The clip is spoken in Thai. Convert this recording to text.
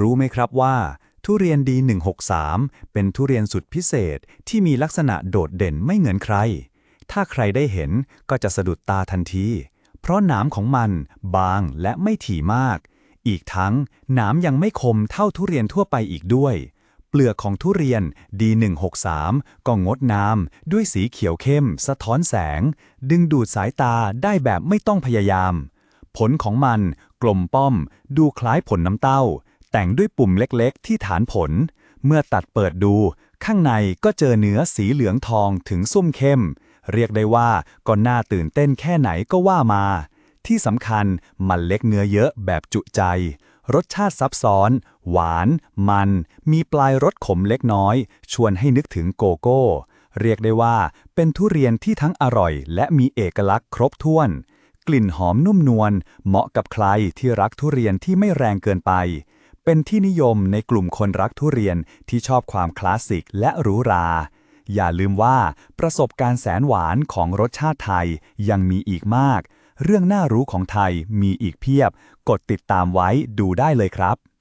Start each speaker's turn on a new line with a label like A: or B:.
A: รู้ไหมครับว่า ทุเรียนดี 163 เป็นทุเรียนสุดพิเศษที่มีลักษณะโดดเด่นไม่เหมือนใคร ถ้าใครได้เห็นก็จะสะดุดตาทันที เพราะหนามของมันบางและไม่ถี่มาก อีกทั้งหนามยังไม่คมเท่าทุเรียนทั่วไปอีกด้วย เปลือกของทุเรียน D163 ก็งดงามด้วยสีเขียวเข้ม สะท้อนแสง ดึงดูดสายตาได้แบบไม่ต้องพยายาม ผลของมันกลมป้อม ดูคล้ายผลน้ำเต้า แต่งด้วยปุ่มเล็กๆ ที่ฐานผล เมื่อตัดเปิดดู ข้างในก็เจอเนื้อสีเหลืองทองถึงส้มเข้ม เรียกได้ว่าก็น่าตื่นเต้นแค่ไหนก็ว่ามา ที่สำคัญมันเล็กเนื้อเยอะแบบจุใจ รสชาติซับซ้อน หวาน มัน มีปลายรสขมเล็กน้อย ชวนให้นึกถึงโกโก้ เรียกได้ว่าเป็นทุเรียนที่ทั้งอร่อย และมีเอกลักษณ์ครบถ้วนกลิ่นหอมนุ่มนวลเหมาะกับใครที่รักทุเรียนที่ไม่แรงเกินไป เป็นที่นิยมในกลุ่มคนรักทุเรียนที่ชอบความคลาสสิกและหรูหรา อย่าลืมว่าประสบการณ์แสนหวานของรสชาติไทยยังมีอีกมาก เรื่องน่ารู้ของไทยมีอีกเพียบ กดติดตามไว้ดูได้เลยครับ